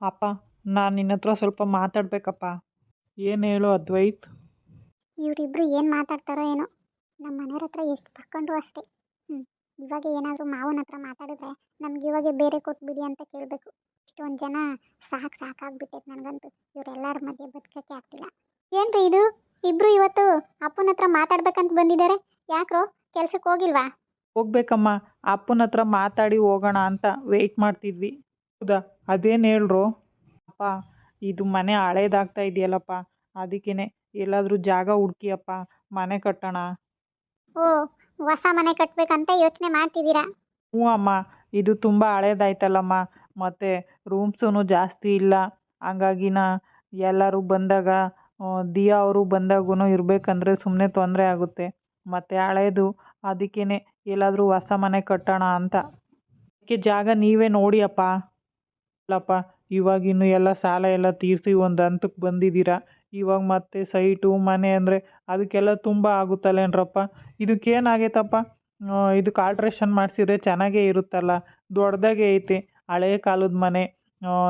ಅಪ್ಪ ನಾನು ನಿನ್ನ ಹತ್ರ ಸ್ವಲ್ಪ ಮಾತಾಡಬೇಕಪ್ಪ. ಏನು ಹೇಳು ಅದ್ವೈತ್? ಇವರಿಬ್ರು ಏನು ಮಾತಾಡ್ತಾರೋ ಏನೋ. ನಮ್ಮ ಮನೆಯವ್ರ ಹತ್ರ ಎಷ್ಟು ಪಡ್ಕೊಂಡ್ರು ಅಷ್ಟೇ. ಹ್ಞೂ ಇವಾಗ ಏನಾದರೂ ಮಾವನ ಹತ್ರ ಮಾತಾಡಿದ್ರೆ ನಮ್ಗೆ ಇವಾಗ ಬೇರೆ ಕೊಟ್ಬಿಡಿ ಅಂತ ಕೇಳಬೇಕು. ಇಷ್ಟೊಂದು ಜನ ಸಾಕು ಸಾಕಾಗ್ಬಿಟ್ಟೈತೆ ನನಗಂತೂ. ಇವರೆಲ್ಲರ ಮಧ್ಯೆ ಬದುಕಕ್ಕೆ ಆಗ್ತಿಲ್ಲ. ಏನ್ರಿ ಇದು? ಇಬ್ರು ಇವತ್ತು ಅಪ್ಪನ ಹತ್ರ ಮಾತಾಡ್ಬೇಕಂತ ಬಂದಿದ್ದಾರೆ ಯಾಕ್ರೋ? ಕೆಲ್ಸಕ್ಕೆ ಹೋಗಿಲ್ವಾ? ಹೋಗ್ಬೇಕಮ್ಮ ಅಪ್ಪನ ಹತ್ರ ಮಾತಾಡಿ ಹೋಗೋಣ ಅಂತ ವೆಯ್ಟ್ ಮಾಡ್ತಿದ್ವಿ. ಹೌದಾ? ಅದೇನು ಹೇಳ್ರು? ಅಪ್ಪ ಇದು ಮನೆ ಹಳೇದಾಗ್ತಾ ಇದೆಯಲ್ಲಪ್ಪ. ಅದಕ್ಕೇ ಎಲ್ಲಾದರೂ ಜಾಗ ಹುಡುಕಿಯಪ್ಪ. ಮನೆ ಕಟ್ಟೋಣ. ಓ ಹೊಸ ಮನೆ ಕಟ್ಟಬೇಕಂತ ಯೋಚನೆ ಮಾಡ್ತಿದ್ದೀರಾ? ಹ್ಞೂ ಅಮ್ಮ ಇದು ತುಂಬ ಹಳೇದಾಯ್ತಲ್ಲಮ್ಮ. ಮತ್ತು ರೂಮ್ಸೂ ಜಾಸ್ತಿ ಇಲ್ಲ. ಹಂಗಾಗಿನ ಎಲ್ಲರೂ ಬಂದಾಗ ದಿಯಾ ಅವರು ಬಂದಾಗೂ ಇರಬೇಕಂದ್ರೆ ಸುಮ್ಮನೆ ತೊಂದರೆ ಆಗುತ್ತೆ. ಮತ್ತು ಹಳೇದು ಅದಕ್ಕೇ ಎಲ್ಲಾದರೂ ಹೊಸ ಮನೆ ಕಟ್ಟೋಣ ಅಂತ. ಅದಕ್ಕೆ ಜಾಗ ನೀವೇ ನೋಡಿಯಪ್ಪ ಅಲ್ಲಪ್ಪ ಇವಾಗಿನ್ನು ಎಲ್ಲ ಸಾಲ ಎಲ್ಲ ತೀರಿಸಿ ಒಂದು ಹಂತಕ್ಕೆ ಬಂದಿದ್ದೀರಾ? ಇವಾಗ ಮತ್ತೆ ಸೈಟು, ಮನೆ ಅಂದರೆ ಅದಕ್ಕೆಲ್ಲ ತುಂಬ ಆಗುತ್ತಲ್ಲೇನ್ರಪ್ಪ? ಇದಕ್ಕೇನಾಗೈತಪ್ಪ? ಇದಕ್ಕೆ ಆಲ್ಟ್ರೇಷನ್ ಮಾಡಿಸಿದ್ರೆ ಚೆನ್ನಾಗೇ ಇರುತ್ತಲ್ಲ? ದೊಡ್ಡದಾಗೆ ಐತೆ. ಹಳೇ ಕಾಲದ ಮನೆ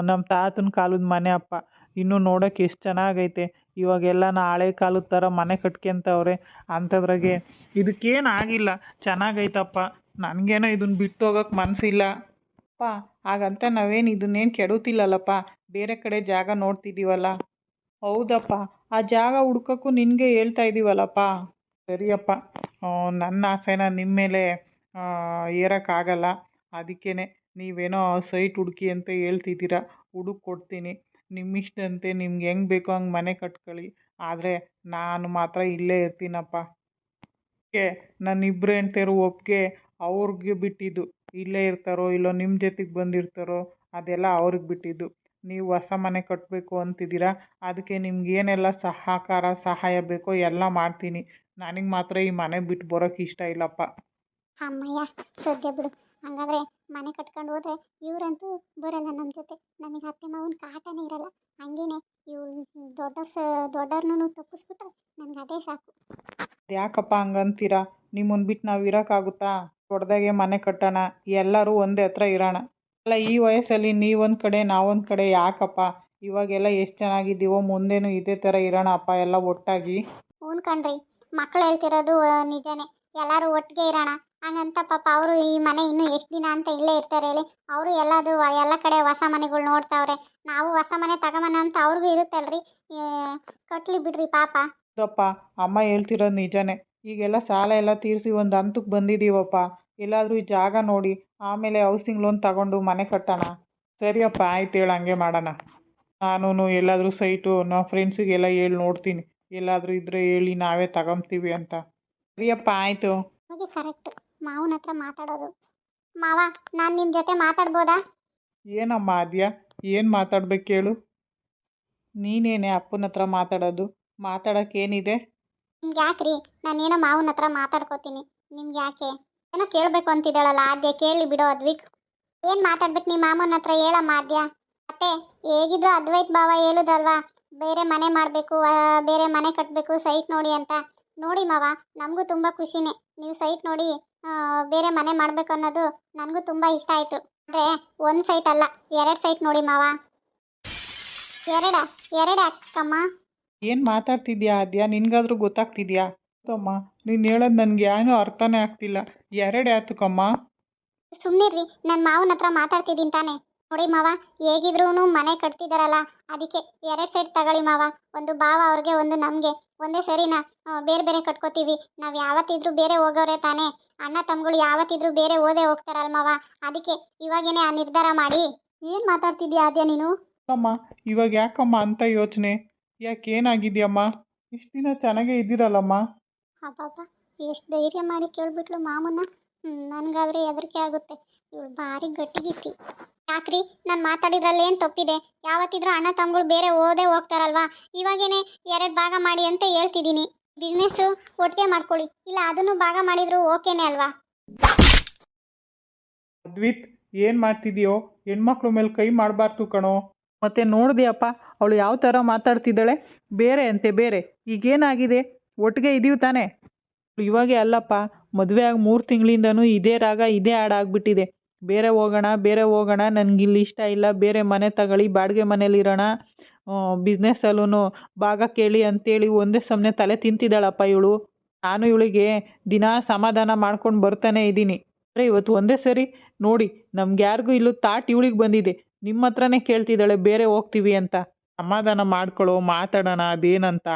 ನಮ್ಮ ತಾತನ ಕಾಲದ ಮನೆ ಅಪ್ಪ. ಇನ್ನೂ ನೋಡೋಕೆ ಎಷ್ಟು ಚೆನ್ನಾಗೈತೆ. ಇವಾಗೆಲ್ಲ ನಾ ಹಳೆ ಕಾಲದ ಥರ ಮನೆ ಕಟ್ಕೊಂತವ್ರೆ, ಅಂಥದ್ರಾಗೆ. ಇದಕ್ಕೇನು ಆಗಿಲ್ಲ ಚೆನ್ನಾಗೈತಪ್ಪ. ನನಗೇನೋ ಇದನ್ನು ಬಿಟ್ಟು ಹೋಗೋಕೆ ಮನಸ್ಸಿಲ್ಲ ಅಪ್ಪ, ಹಾಗಂತ ನಾವೇನು ಇದನ್ನೇನು ಕೆಡುತ್ತಿಲ್ಲಲ್ಲಪ್ಪ ಬೇರೆ ಕಡೆ ಜಾಗ ನೋಡ್ತಿದ್ದೀವಲ್ಲ ಹೌದಪ್ಪ, ಆ ಜಾಗ ಹುಡ್ಕೋಕ್ಕೂ ನಿನಗೆ ಹೇಳ್ತಾ ಇದ್ದೀವಲ್ಲಪ್ಪ ಸರಿಯಪ್ಪ. ನನ್ನ ಆಸೆನ ನಿಮ್ಮ ಮೇಲೆ ಏರೋಕ್ಕಾಗಲ್ಲ. ಅದಕ್ಕೇ ನೀವೇನೋ ಸೈಟ್ ಹುಡುಕಿ ಅಂತ ಹೇಳ್ತಿದ್ದೀರಾ. ಹುಡುಕ್ ಕೊಡ್ತೀನಿ. ನಿಮ್ಮಿಷ್ಟಂತೆ ನಿಮ್ಗೆ ಹೆಂಗೆ ಬೇಕೋ ಹಂಗೆ ಮನೆ ಕಟ್ಕೊಳ್ಳಿ. ಆದರೆ ನಾನು ಮಾತ್ರ ಇಲ್ಲೇ ಇರ್ತೀನಪ್ಪ. ನನ್ನ ಇಬ್ಬರು ಹೆಂಡ್ತಿಯರು ಒಪ್ಪಿಗೆ ಅವ್ರಿಗೆ ಬಿಟ್ಟಿದ್ದು. ಇಲ್ಲೇ ಇರ್ತಾರೋ ಇಲ್ಲೋ ನಿಮ್ಮ ಜೊತೆಗೆ ಬಂದಿರ್ತಾರೋ ಅದೆಲ್ಲ ಅವ್ರಿಗೆ ಬಿಟ್ಟಿದ್ದು. ನೀವು ಹೊಸ ಮನೆ ಕಟ್ಟಬೇಕು ಅಂತಿದ್ದೀರಾ? ಅದಕ್ಕೆ ನಿಮ್ಗೆ ಏನೆಲ್ಲ ಸಹಕಾರ, ಸಹಾಯ ಬೇಕೋ ಎಲ್ಲ ಮಾಡ್ತೀನಿ. ನನಗೆ ಮಾತ್ರ ಈ ಮನೆ ಬಿಟ್ಟು ಬರೋಕೆ ಇಷ್ಟ ಇಲ್ಲಪ್ಪ. ಅಮ್ಮಯ್ಯ, ಸದ್ಯ ಬಿಡು. ಹಂಗಾದ್ರೆ ಮನೆ ಕಟ್ಕೊಂಡು ಹೋದ್ರೆ ಇವರಂತೂ ಬರಲ್ಲ ನಮ್ಮ ಜೊತೆ. ನಮಗೆ ಅತ್ತೆ ಮಾವನ ಕಾಟನೇ ಇರಲ್ಲ. ಹಂಗೇನೆ ಇವ್ರು ದೊಡ್ಡವ್ರ ಸ, ದೊಡ್ಡವ್ರನ್ನೂ ತಪ್ಪಿಸ್ಬಿಟ್ರೆ ನನಗೆ ಅದೇ ಸಾಕು. ಯಾಕಪ್ಪ ಹಂಗಂತೀರ? ನಿಮ್ಮನ್ನು ಬಿಟ್ಟು ನಾವು ಇರೋಕ್ಕಾಗುತ್ತಾ? ದೊಡ್ಡದಾಗೆ ಮನೆ ಕಟ್ಟೋಣ, ಎಲ್ಲರೂ ಒಂದೇ ಹತ್ರ ಇರೋಣ. ಅಲ್ಲ, ಈ ವಯಸ್ಸಲ್ಲಿ ನೀವೊಂದು ಕಡೆ, ನಾವೊಂದು ಕಡೆ ಯಾಕಪ್ಪ? ಇವಾಗೆಲ್ಲ ಎಷ್ಟು ಚೆನ್ನಾಗಿದ್ದೀವೋ, ಮುಂದೆನೂ ಇದೇ ಥರ ಇರೋಣ ಅಪ್ಪ ಎಲ್ಲ ಒಟ್ಟಾಗಿ. ಹ್ಞೂ ಕಣ್ರಿ, ಮಕ್ಳು ಹೇಳ್ತಿರೋದು ನಿಜನೇ. ಎಲ್ಲರೂ ಒಟ್ಟಿಗೆ ಇರೋಣ. ಹಂಗಂತ ಪಾಪ ಅವರು ಈ ಮನೆ ಇನ್ನೂ ಎಷ್ಟು ದಿನ ಅಂತ ಇಲ್ಲೇ ಇರ್ತಾರೆ ಹೇಳಿ, ಅವರು ಎಲ್ಲದು ಎಲ್ಲ ಕಡೆ ಹೊಸ ಮನೆಗಳು ನೋಡ್ತಾವ್ರೆ. ನಾವು ಹೊಸ ಮನೆ ತಗೊಂಬನ ಅಂತ ಅವ್ರಿಗೂ ಇರುತ್ತಲ್ರಿ? ಕಟ್ಲಿ ಬಿಡ್ರಿ ಪಾಪ. ಹೌದಪ್ಪ ಅಮ್ಮ ಹೇಳ್ತಿರೋದು ನಿಜನೇ. ಈಗೆಲ್ಲ ಸಾಲ ಎಲ್ಲ ತೀರಿಸಿ ಒಂದು ಹಂತಕ್ಕೆ ಬಂದಿದ್ದೀವಪ್ಪ ಎಲ್ಲಾದರೂ ಈ ಜಾಗ ನೋಡಿ ಆಮೇಲೆ ಹೌಸಿಂಗ್ ಲೋನ್ ತಗೊಂಡು ಮನೆ ಕಟ್ಟೋಣ. ಸರಿಯಪ್ಪ ಆಯ್ತು ಹೇಳು ಹಂಗೆ ಮಾಡೋಣ. ನಾನು ಎಲ್ಲಾದರೂ ಸೈಟು ನಮ್ಮ ಫ್ರೆಂಡ್ಸಿಗೆಲ್ಲ ಹೇಳಿ ನೋಡ್ತೀನಿ. ಎಲ್ಲಾದರೂ ಇದ್ದರೆ ಹೇಳಿ ನಾವೇ ತಗೊಂತೀವಿ ಅಂತ. ಸರಿಯಪ್ಪ ಆಯಿತು. ಕರೆಕ್ಟ್ ಮಾವನ ಹತ್ರ ಮಾತಾಡೋದು. ಮಾವ ನಾನು ನಿಮ್ಮ ಜೊತೆ ಮಾತಾಡ್ಬೋದಾ? ಏನಮ್ಮ ಆದ್ಯಾ? ಏನು ಮಾತಾಡ್ಬೇಕು ಹೇಳು? ನೀನೇನೆ ಅಪ್ಪನ ಹತ್ರ ಮಾತಾಡೋದು? ಮಾತಾಡೋಕ್ಕೇನಿದೆ? ನಿಮ್ಗೆ ಯಾಕ್ರಿ ನಾನೇನೋ ಮಾವನ ಹತ್ರ ಮಾತಾಡ್ಕೋತೀನಿ. ನಿಮ್ಗೆ ಯಾಕೆ ಏನೋ ಕೇಳಬೇಕು ಅಂತಿದ್ದಾಳಲ್ಲ, ಆದ್ಯ ಕೇಳಿ ಬಿಡೋ ಅದ್ವಿಕ್. ಏನು ಮಾತಾಡ್ಬೇಕು ನಿಮ್ಮ ಮಾಮನ ಹತ್ರ ಹೇಳಮ್ಮ ಆದ್ಯ. ಮತ್ತೆ ಹೇಗಿದ್ರು ಅದ್ವೈತ್ ಭಾವ ಹೇಳುದಲ್ವಾ? ಬೇರೆ ಮನೆ ಮಾಡಬೇಕು ಬೇರೆ ಮನೆ ಕಟ್ಟಬೇಕು ಸೈಟ್ ನೋಡಿ ಅಂತ. ನೋಡಿ ಮಾವ, ನಮಗೂ ತುಂಬ ಖುಷಿನೇ. ನೀವು ಸೈಟ್ ನೋಡಿ ಬೇರೆ ಮನೆ ಮಾಡಬೇಕು ಅನ್ನೋದು ನನಗೂ ತುಂಬ ಇಷ್ಟ ಆಯಿತು. ಅಂದರೆ ಒಂದು ಸೈಟ್ ಅಲ್ಲ, ಎರಡು ಸೈಟ್ ನೋಡಿ ಮಾವ. ಎರಡ ಎರಡ ಅಕ್ಕಮ್ಮ. ಏನು ಮಾತಾಡ್ತಿದ್ಯಾ ಆದ್ಯಾ? ನಿನಗಾದ್ರೂ ಗೊತ್ತಾಗ್ತಿದ್ಯಾ? ಅಮ್ಮ ನೀನು ಹೇಳೋದು ನನಗೆ ಏನೂ ಅರ್ಥನೇ ಆಗ್ತಿಲ್ಲ. ಎರಡು ಯಾತಕ್ಕಮ್ಮ ಸುಮ್ಮನಿರ್ರಿ ನನ್ನ ಮಾವನ ಹತ್ರ ಮಾತಾಡ್ತಿದ್ದೀನಿ ತಾನೆ. ನೋಡಿ ಮಾವ ಹೇಗಿದ್ರೂ ಮನೆ ಕಟ್ತಿದಾರಲ್ಲ ಅದಕ್ಕೆ ಎರಡು ಸೈಡ್ ತಗೊಳ್ಳಿ ಮಾವ. ಒಂದು ಭಾವ ಅವ್ರಿಗೆ ಒಂದು ನಮಗೆ. ಒಂದೇ ಸರಿನಾ? ಬೇರೆ ಬೇರೆ ಕಟ್ಕೋತೀವಿ. ನಾವು ಯಾವತ್ತಿದ್ರೂ ಬೇರೆ ಹೋಗೋರೆ ತಾನೇ. ಅಣ್ಣ ತಮ್ಮಗಳು ಯಾವತ್ತಿದ್ರೂ ಬೇರೆ ಓದೇ ಹೋಗ್ತಾರಲ್ಲ ಮಾವ. ಅದಕ್ಕೆ ಇವಾಗೇನೆ ಆ ನಿರ್ಧಾರ ಮಾಡಿ. ಏನು ಮಾತಾಡ್ತಿದ್ಯಾ ಅದೇ ನೀನು? ಅಮ್ಮ ಇವಾಗ ಯಾಕಮ್ಮ ಅಂತ ಯೋಚನೆ? ಯಾಕೆ ಏನಾಗಿದ್ಯಮ್ಮ? ಇಷ್ಟು ದಿನ ಚೆನ್ನಾಗೇ ಇದ್ದೀರಲ್ಲಮ್ಮ? ಅಪ್ಪಪ್ಪ ಎಷ್ಟು ಧೈರ್ಯ ಮಾಡಿ ಕೇಳ್ಬಿಟ್ಲು ಮಾಮನ್ನ ನನಗಾದ್ರೆ ಹೆದರಿಕೆ ಆಗುತ್ತೆ. ಇವಳು ಭಾರಿ ಗಟ್ಟಿಗಿತ್ತಿ ಯಾಕ್ರಿ? ನಾನು ಮಾತಾಡಿದ್ರಲ್ಲಿ ಏನು ತಪ್ಪಿದೆ? ಯಾವತ್ತಿದ್ರೂ ಅಣ್ಣ ತಮ್ಮಗಳು ಬೇರೆ ಓದೇ ಹೋಗ್ತಾರಲ್ವಾ? ಇವಾಗೇನೆ ಎರಡು ಭಾಗ ಮಾಡಿ ಅಂತ ಹೇಳ್ತಿದ್ದೀನಿ. ಬಿಸ್ನೆಸ್ಸು ಒಟ್ಟಿಗೆ ಮಾಡ್ಕೊಳ್ಳಿ. ಇಲ್ಲ ಅದನ್ನು ಭಾಗ ಮಾಡಿದ್ರು ಓಕೆನೇ ಅಲ್ವಾ? ಅದ್ವಿತ್ ಏನು ಮಾಡ್ತಿದ್ಯೋ? ಹೆಣ್ಮಕ್ಳು ಮೇಲೆ ಕೈ ಮಾಡಬಾರ್ದು ಕಣೋ. ಮತ್ತೆ ನೋಡಿದೆಯಪ್ಪ? ಅವಳು ಯಾವ ಥರ ಮಾತಾಡ್ತಿದ್ದಾಳೆ? ಬೇರೆ ಅಂತೆ, ಬೇರೆ. ಈಗೇನಾಗಿದೆ? ಒಟ್ಟಿಗೆ ಇದೀವಿ ತಾನೇ? ಇವಾಗೆ ಅಲ್ಲಪ್ಪ, ಮದುವೆ ಆಗಿ ಮೂರು ತಿಂಗಳಿಂದನೂ ಇದೇ ರಾಗ, ಇದೇ ಹಾಡಾಗ್ಬಿಟ್ಟಿದೆ ಬೇರೆ ಹೋಗೋಣ ಬೇರೆ ಹೋಗೋಣ ನನಗೆ ಇಲ್ಲಿ ಇಷ್ಟ ಇಲ್ಲ. ಬೇರೆ ಮನೆ ತಗೊಳ್ಳಿ, ಬಾಡಿಗೆ ಮನೇಲಿರೋಣ ಬಿಸ್ನೆಸ್ಸಲ್ಲೂ ಭಾಗ ಕೇಳಿ ಅಂತೇಳಿ ಒಂದೇ ಸಮನೆ ತಲೆ ತಿಂತಿದ್ದಾಳಪ್ಪ ಇವಳು. ನಾನು ಇವಳಿಗೆ ದಿನಾ ಸಮಾಧಾನ ಮಾಡ್ಕೊಂಡು ಬರ್ತಾನೆ ಇದ್ದೀನಿ. ಅಂದರೆ ಇವತ್ತು ಒಂದೇ ಸರಿ ನೋಡಿ ನಮ್ಗೆ ಯಾರಿಗೂ ಇಲ್ಲೂ ತಾಟ್ ಇವಳಿಗೆ ಬಂದಿದೆ. ನಿಮ್ಮ ಹತ್ರನೇ ಕೇಳ್ತಿದ್ದಾಳೆ, ಬೇರೆ ಹೋಗ್ತೀವಿ ಅಂತ. ಸಮಾಧಾನ ಮಾಡ್ಕೊಳ್ಳೋ ಮಾತಾಡೋಣ ಅದೇನಂತ.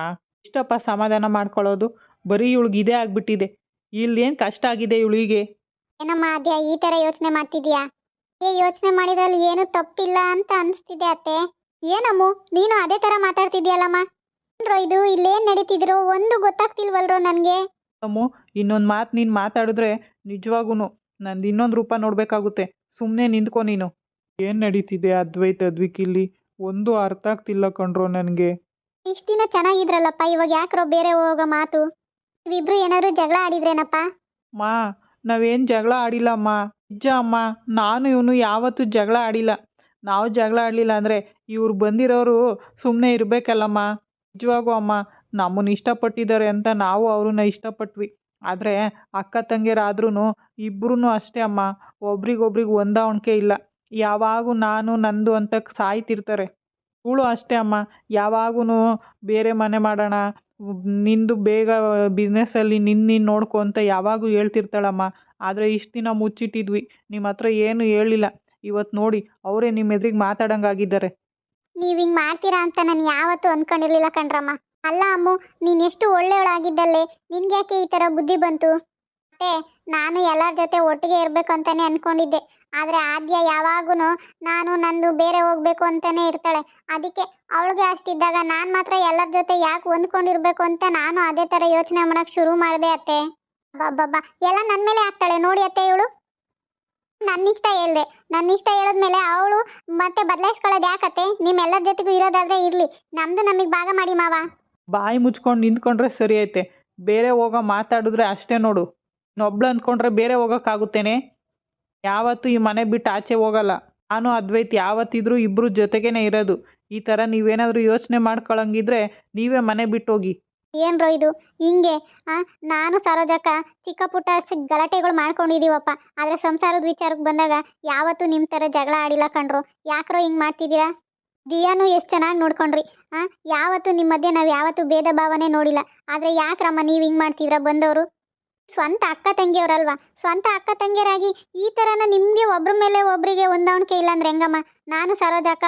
ಇಷ್ಟಪ್ಪ ಸಮಾಧಾನ ಮಾಡ್ಕೊಳ್ಳೋದು ಬರೀ ಇವಳಿಗೆ ಇದೇ ಆಗ್ಬಿಟ್ಟಿದೆ. ಇಲ್ಲೇನು ಕಷ್ಟ ಆಗಿದೆ ಇವಳಿಗೆ? ಏನಮ್ಮ ಆದ್ಯ ಈ ಥರ ಯೋಚನೆ ಮಾಡ್ತಿದ್ಯಾ? ಏ ಯೋಚನೆ ಮಾಡಿದ್ರಲ್ಲಿ ಏನು ತಪ್ಪಿಲ್ಲ ಅಂತ ಅನಿಸ್ತಿದೆ ಅತ್ತೆ. ಏನಮ್ಮು ನೀನು ಅದೇ ಥರ ಮಾತಾಡ್ತಿದ್ಯಲ್ಲಮ್ಮ? ಏನ್ರೋ ಇದು ಇಲ್ಲೇನು ನಡೀತಿದ್ರು? ಒಂದು ಗೊತ್ತಾಗ್ತಿಲ್ವಲ್ರೋ ನನಗೆ? ಅಮ್ಮು ಇನ್ನೊಂದು ಮಾತು ನೀನು ಮಾತಾಡಿದ್ರೆ ನಿಜವಾಗೂ ನಂದು ಇನ್ನೊಂದು ರೂಪ ನೋಡಬೇಕಾಗುತ್ತೆ. ಸುಮ್ಮನೆ ನಿಂತ್ಕೊ ನೀನು. ಏನು ನಡೀತಿದೆ ಅದ್ವೈತ ಅದ್ವಿಕ್ ಇಲ್ಲಿ? ಒಂದು ಅರ್ಥ ಆಗ್ತಿಲ್ಲ ಕಣ್ರೋ ನನಗೆ. ಇಷ್ಟಿನ ದಿನ ಚೆನ್ನಾಗಿದ್ರಲ್ಲಪ್ಪ ಇವಾಗ ಯಾಕ್ರೋ ಬೇರೆ ಹೋಗೋ ಮಾತು? ಇವಿಬ್ರು ಏನಾದ್ರು ಜಗಳ ಆಡಿದ್ರೇನಪ್ಪ? ಮಾ ನಾವೇನ್ ಜಗಳ ಆಡಿಲ್ಲ ಅಮ್ಮ ನಿಜ ಅಮ್ಮ ನಾನು ಇವನು ಯಾವತ್ತೂ ಜಗಳ ಆಡಿಲ್ಲ. ನಾವು ಜಗಳ ಆಡಲಿಲ್ಲ ಅಂದರೆ ಇವ್ರು ಬಂದಿರೋರು ಸುಮ್ಮನೆ ಇರಬೇಕಲ್ಲಮ್ಮ ನಿಜವಾಗೂ ಅಮ್ಮ ನಮ್ಮನ್ನು ಇಷ್ಟಪಟ್ಟಿದ್ದಾರೆ ಅಂತ ನಾವು ಅವ್ರನ್ನ ಇಷ್ಟಪಟ್ವಿ. ಆದರೆ ಅಕ್ಕ ತಂಗಿಯರಾದ್ರೂ ಇಬ್ಬರೂ ಅಷ್ಟೇ ಅಮ್ಮ. ಒಬ್ರಿಗೊಬ್ರಿಗೆ ಹೊಂದಾಣಿಕೆ ಇಲ್ಲ. ಯಾವಾಗೂ ನಾನು ನಂದು ಅಂತ ಸಾಯ್ತಿರ್ತಾರೆ. ಇವಳು ಅಷ್ಟೇ ಅಮ್ಮ. ಯಾವಾಗೂ ಬೇರೆ ಮನೆ ಮಾಡೋಣ, ನಿಂದು ಬೇಗ ಬಿಸ್ನೆಸ್ಸಲ್ಲಿ ನಿನ್ನ ನೀನು ನೋಡ್ಕೊ ಅಂತ ಯಾವಾಗೂ ಹೇಳ್ತಿರ್ತಾಳಮ್ಮ. ಆದರೆ ಇಷ್ಟು ದಿನ ಮುಚ್ಚಿಟ್ಟಿದ್ವಿ. ನಿಮ್ಮ ಹತ್ರ ಏನು ಹೇಳಿಲ್ಲ. ಇವತ್ತು ನೋಡಿ, ಅವರೇ ನಿಮ್ಮ ಎದುರಿಗೆ ಮಾತಾಡಂಗಾಗಿದ್ದಾರೆ. ನೀವು ಹಿಂಗೆ ಮಾಡ್ತೀರಾ ಅಂತ ನಾನು ಯಾವತ್ತೂ ಅಂದ್ಕೊಂಡಿರ್ಲಿಲ್ಲ ಕಣ್ರಮ್ಮ. ಅಲ್ಲ ಅಮ್ಮ, ನೀನು ಎಷ್ಟು ಒಳ್ಳೆಯವಳಾಗಿದ್ದಲ್ಲೇ. ನಿನ್ಗೆ ಯಾಕೆ ಈ ಥರ ಬುದ್ಧಿ ಬಂತು? ಮತ್ತೆ ನಾನು ಎಲ್ಲರ ಜೊತೆ ಒಟ್ಟಿಗೆ ಇರಬೇಕು ಅಂತಾನೆ ಅಂದ್ಕೊಂಡಿದ್ದೆ ಆದರೆ ಆದ್ಯ ಯಾವಾಗೂ ನಾನು ನಂದು ಬೇರೆ ಹೋಗಬೇಕು ಅಂತಾನೆ ಇರ್ತಾಳೆ. ಅದಕ್ಕೆ ಅವಳಿಗೆ ಅಷ್ಟಿದ್ದಾಗ ನಾನು ಮಾತ್ರ ಎಲ್ಲರ ಜೊತೆ ಯಾಕೆ ಹೊಂದ್ಕೊಂಡಿರ್ಬೇಕು ಅಂತ ನಾನು ಅದೇ ಥರ ಯೋಚನೆ ಮಾಡೋಕ್ಕೆ ಶುರು ಮಾಡಿದೆ ಅತ್ತೆ. ಬಾಬಾ ಎಲ್ಲ ನನ್ನ ಮೇಲೆ ಆಗ್ತಾಳೆ ನೋಡಿ ಅತ್ತೆ ಇವಳು. ನನ್ನ ಇಷ್ಟ ಹೇಳ್ದೆ. ನನ್ನ ಇಷ್ಟ ಹೇಳಿದ್ಮೇಲೆ ಅವಳು ಮತ್ತೆ ಬದಲಾಯಿಸ್ಕೊಳ್ಳೋದು ಯಾಕತ್ತೆ ನಿಮ್ಮೆಲ್ಲರ ಜೊತೆಗೂ ಇರೋದಾದ್ರೆ ಇರಲಿ. ನಮ್ದು ನಮಗೆ ಭಾಗ ಮಾಡಿ ಮಾವ. ಬಾಯಿ ಮುಚ್ಕೊಂಡು ನಿಂತ್ಕೊಂಡ್ರೆ ಸರಿ ಐತೆ ಬೇರೆ ಹೋಗೋ ಮಾತಾಡಿದ್ರೆ ಅಷ್ಟೇ ನೋಡು. ನೊಬ್ಳು ಅಂದ್ಕೊಂಡ್ರೆ ಬೇರೆ ಹೋಗೋಕ್ಕಾಗುತ್ತೇನೆ ಯಾವತ್ತೂ ಈ ಮನೆ ಬಿಟ್ಟು ಆಚೆ ಹೋಗಲ್ಲ. ನಾನು ಅದ್ವೈತ್, ಯಾವತ್ತಿದ್ರೂ ಇಬ್ಬರು ಜೊತೆಗೇನೆ ಇರೋದು. ಈ ಥರ ನೀವೇನಾದರೂ ಯೋಚನೆ ಮಾಡ್ಕೊಳಂಗಿದ್ರೆ ನೀವೇ ಮನೆ ಬಿಟ್ಟು ಹೋಗಿ ಏನ್ರೋ ಇದು? ಹಿಂಗೆ, ಆ, ನಾನು ಸರೋಜಕ್ಕ ಚಿಕ್ಕ ಪುಟ್ಟ ಗಲಾಟೆಗಳು ಮಾಡ್ಕೊಂಡಿದೀವಪ್ಪ. ಆದರೆ ಸಂಸಾರದ ವಿಚಾರಕ್ಕೆ ಬಂದಾಗ ಯಾವತ್ತೂ ನಿಮ್ಮ ಥರ ಜಗಳ ಆಡಿಲ್ಲ ಕಣ್ರು. ಯಾಕ್ರೋ ಹಿಂಗೆ ಮಾಡ್ತಿದ್ದೀರಾ? ದಿಯಾನು ಎಷ್ಟು ಚೆನ್ನಾಗಿ ನೋಡ್ಕೊಂಡ್ರಿ. ಆ, ಯಾವತ್ತೂ ನಿಮ್ಮ ಮಧ್ಯೆ ನಾವು ಯಾವತ್ತೂ ಭೇದ ಭಾವನೆ ನೋಡಿಲ್ಲ. ಆದರೆ ಯಾಕ್ರಮ್ಮ ನೀವು ಹಿಂಗೆ ಮಾಡ್ತಿದ್ರ ಬಂದವರು? ಸ್ವಂತ ಅಕ್ಕ ತಂಗಿಯವರಲ್ವಾ? ಸ್ವಂತ ಅಕ್ಕ ತಂಗಿಯರಾಗಿ ಈ ಥರನ ನಿಮಗೆ ಒಬ್ರ ಮೇಲೆ ಒಬ್ರಿಗೆ ಹೊಂದಾಣಿಕೆ ಇಲ್ಲಾಂದ್ರೆ ಹೆಂಗಮ್ಮ? ನಾನು ಸರೋಜಕ್ಕ,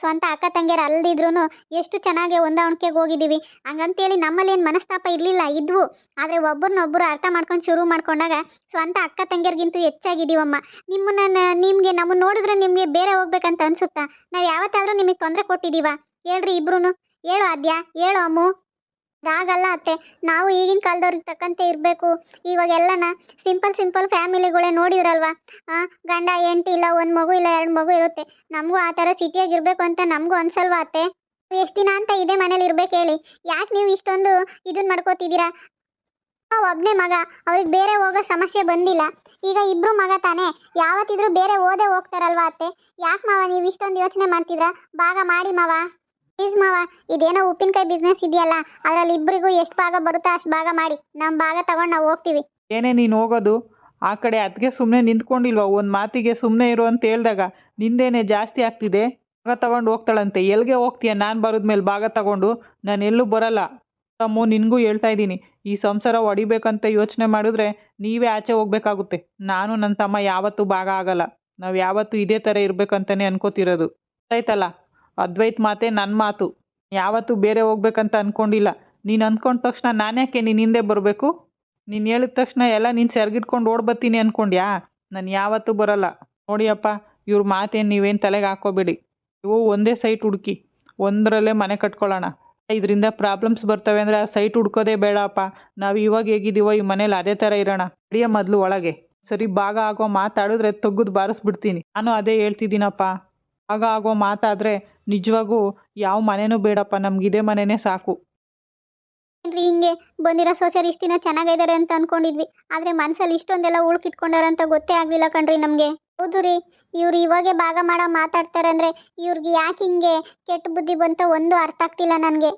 ಸ್ವಂತ ಅಕ್ಕ ತಂಗಿಯರು ಅಲ್ದಿದ್ರು ಎಷ್ಟು ಚೆನ್ನಾಗಿ ಹೊಂದಾಣಿಕೆಗೆ ಹೋಗಿದ್ದೀವಿ. ಹಂಗಂತೇಳಿ ನಮ್ಮಲ್ಲಿ ಏನು ಮನಸ್ತಾಪ ಇರಲಿಲ್ಲ, ಇದ್ವು. ಆದರೆ ಒಬ್ಬರನ್ನೊಬ್ಬರು ಅರ್ಥ ಮಾಡ್ಕೊಂಡು ಶುರು ಮಾಡ್ಕೊಂಡಾಗ ಸ್ವಂತ ಅಕ್ಕ ತಂಗಿಯರಿಗಿಂತೂ ಹೆಚ್ಚಾಗಿದ್ದೀವಮ್ಮ. ನಿಮ್ಮನ್ನ ನಿಮಗೆ ನಮ್ಮನ್ನ ನೋಡಿದ್ರೆ ನಿಮಗೆ ಬೇರೆ ಹೋಗ್ಬೇಕಂತ ಅನ್ಸುತ್ತಾ? ನಾವು ಯಾವತ್ತಾದರೂ ನಿಮಗೆ ತೊಂದರೆ ಕೊಟ್ಟಿದ್ದೀವ? ಹೇಳ್ರಿ ಇಬ್ರು ಹೇಳು ಆದ್ಯಾ? ಹೇಳು ಅಮ್ಮು. ಹಾಗಲ್ಲ ಅತ್ತೆ. ನಾವು ಈಗಿನ ಕಾಲದವ್ರಿಗೆ ತಕ್ಕಂತೆ ಇರಬೇಕು. ಇವಾಗೆಲ್ಲನ ಸಿಂಪಲ್ ಸಿಂಪಲ್ ಫ್ಯಾಮಿಲಿಗಳೇ ನೋಡಿದ್ರಲ್ವಾ? ಗಂಡ, ಹೆಂಡತಿ ಇಲ್ಲ, ಒಂದು ಮಗು ಇಲ್ಲ, ಎರಡು ಮಗು ಇರುತ್ತೆ. ನಮಗೂ ಆ ಥರ ಸಿಟಿಯಾಗಿರಬೇಕು ಅಂತ ನಮಗೂ ಅನ್ಸಲ್ವಾ ಅತ್ತೆ? ಎಷ್ಟು ದಿನ ಅಂತ ಇದೆ ಮನೇಲಿ ಇರ್ಬೇಕು ಹೇಳಿ. ಯಾಕೆ ನೀವು ಇಷ್ಟೊಂದು ಇದನ್ನ ಮಾಡ್ಕೋತಿದ್ದೀರಾ? ಒಬ್ಬನೇ ಮಗ. ಅವ್ರಿಗೆ ಬೇರೆ ಹೋಗೋ ಸಮಸ್ಯೆ ಬಂದಿಲ್ಲ. ಈಗ ಇಬ್ರು ಮಗ ತಾನೇ. ಯಾವತ್ತಿದ್ರೂ ಬೇರೆ ಓದೇ ಹೋಗ್ತಾರಲ್ವಾ ಅತ್ತೆ? ಯಾಕೆ ಮಾವ ನೀವು ಇಷ್ಟೊಂದು ಯೋಚನೆ ಮಾಡ್ತಿದ್ರಾ? ಭಾಗ ಮಾಡಿ ಮಾವ. ಪ್ಲೀಸ್ ಮಾವ, ಇದೇನೋ ಉಪ್ಪಿನಕಾಯಿ ಬಿಸ್ನೆಸ್ ಇದೆಯಲ್ಲ, ಅದರಲ್ಲಿ ಇಬ್ಬರಿಗೂ ಎಷ್ಟು ಭಾಗ ಬರುತ್ತೋ ಅಷ್ಟು ಭಾಗ ಮಾಡಿ ನಮ್ಮ ಭಾಗ ತಗೊಂಡು ನಾವು ಹೋಗ್ತೀವಿ. ಏನೇ ನೀನು ಹೋಗೋದು, ಆ ಕಡೆ ಅದಕ್ಕೆ ಸುಮ್ಮನೆ ನಿಂತ್ಕೊಂಡಿಲ್ವಾ, ಒಂದು ಮಾತಿಗೆ ಸುಮ್ಮನೆ ಇರು ಅಂತ ಹೇಳ್ದಾಗ ನಿಂದೇನೆ ಜಾಸ್ತಿ ಆಗ್ತಿದೆ. ಭಾಗ ತಗೊಂಡು ಹೋಗ್ತಾಳಂತೆ ಎಲ್ಲಿಗೆ ಹೋಗ್ತೀಯ? ನಾನು ಬರೋದ್ಮೇಲೆ ಭಾಗ ತಗೊಂಡು, ನಾನು ಎಲ್ಲೂ ಬರಲ್ಲ. ತಮ್ಮ, ನಿನಗೂ ಹೇಳ್ತಾ ಇದ್ದೀನಿ, ಈ ಸಂಸಾರ ಹೊಡಿಬೇಕಂತ ಯೋಚನೆ ಮಾಡಿದ್ರೆ ನೀವೇ ಆಚೆ ಹೋಗ್ಬೇಕಾಗುತ್ತೆ. ನಾನು ನನ್ನ ತಮ್ಮ ಯಾವತ್ತೂ ಭಾಗ ಆಗಲ್ಲ. ನಾವು ಯಾವತ್ತೂ ಇದೇ ಥರ ಇರಬೇಕಂತಲೇ ಅನ್ಕೋತಿರೋದು. ಆಯ್ತಲ್ಲ ಅದ್ವೈತ್ ಮಾತೆ ನನ್ನ ಮಾತು. ಯಾವತ್ತೂ ಬೇರೆ ಹೋಗ್ಬೇಕಂತ ಅಂದ್ಕೊಂಡಿಲ್ಲ ನೀನು ಅಂದ್ಕೊಂಡ ತಕ್ಷಣ ನಾನ್ಯಾಕೆ ನಿನ್ನ ಹಿಂದೆ ಬರಬೇಕು? ನೀನು ಹೇಳಿದ ತಕ್ಷಣ ಎಲ್ಲ ನೀನು ಸೆರ್ಗಿಟ್ಕೊಂಡು ಓಡ್ಬತ್ತೀನಿ ಅಂದ್ಕೊಂಡ್ಯಾ ನಾನು ಯಾವತ್ತೂ ಬರಲ್ಲ. ನೋಡಿಯಪ್ಪ ಇವ್ರ ಮಾತೇನು ನೀವೇನು ತಲೆಗೆ ಹಾಕೋಬೇಡಿ. ಇವು ಒಂದೇ ಸೈಟ್ ಹುಡುಕಿ. ಒಂದರಲ್ಲೇ ಮನೆ ಕಟ್ಕೊಳ್ಳೋಣ ಇದರಿಂದ ಪ್ರಾಬ್ಲಮ್ಸ್ ಬರ್ತವೆ ಅಂದರೆ ಆ ಸೈಟ್ ಹುಡ್ಕೋದೇ ಬೇಡಪ್ಪ ನಾವು ಇವಾಗ ಹೇಗಿದ್ದೀವೋ ಈ ಮನೇಲಿ ಅದೇ ಥರ ಇರೋಣ. ಅಡಿಯ ಮೊದಲು ಒಳಗೆ. ಸರಿ, ಭಾಗ ಆಗೋ ಮಾತಾಡಿದ್ರೆ ತೆಗೆದು ಬಾರಿಸ್ಬಿಡ್ತೀನಿ. ನಾನು ಅದೇ ಹೇಳ್ತಿದ್ದೀನಪ್ಪ. ಭಾಗ ಆಗೋ ಮಾತಾದರೆ ನಿಜವಾಗೂ ಯಾವ ಮನೆನೂ ಬೇಡಪ್ಪ ನಮ್ಗೆ ಇದೇ ಮನೆನೇ ಸಾಕು. ಏನ್ರಿ ಹಿಂಗೆ? ಬಂದಿರೋ ಸೊಸೆಯರು ಇಷ್ಟಿನ ಚೆನ್ನಾಗಿದ್ದಾರೆ ಅಂತ ಅನ್ಕೊಂಡಿದ್ವಿ. ಆದ್ರೆ ಮನಸ್ಸಲ್ಲಿ ಇಷ್ಟೊಂದೆಲ್ಲ ಉಳ್ಕಿಟ್ಕೊಂಡಾರ ಅಂತ ಗೊತ್ತೇ ಆಗಲಿಲ್ಲ ಕಣ್ರಿ ನಮಗೆ. ಹೌದು ರೀ ಇವ್ರು ಇವಾಗೆ ಭಾಗ ಮಾಡೋ ಮಾತಾಡ್ತಾರೆ ಅಂದ್ರೆ ಇವ್ರಿಗೆ ಯಾಕೆ ಹಿಂಗೆ ಕೆಟ್ಟ ಬುದ್ಧಿ ಬಂತ ಒಂದು ಅರ್ಥ ಆಗ್ತಿಲ್ಲ ನನಗೆ.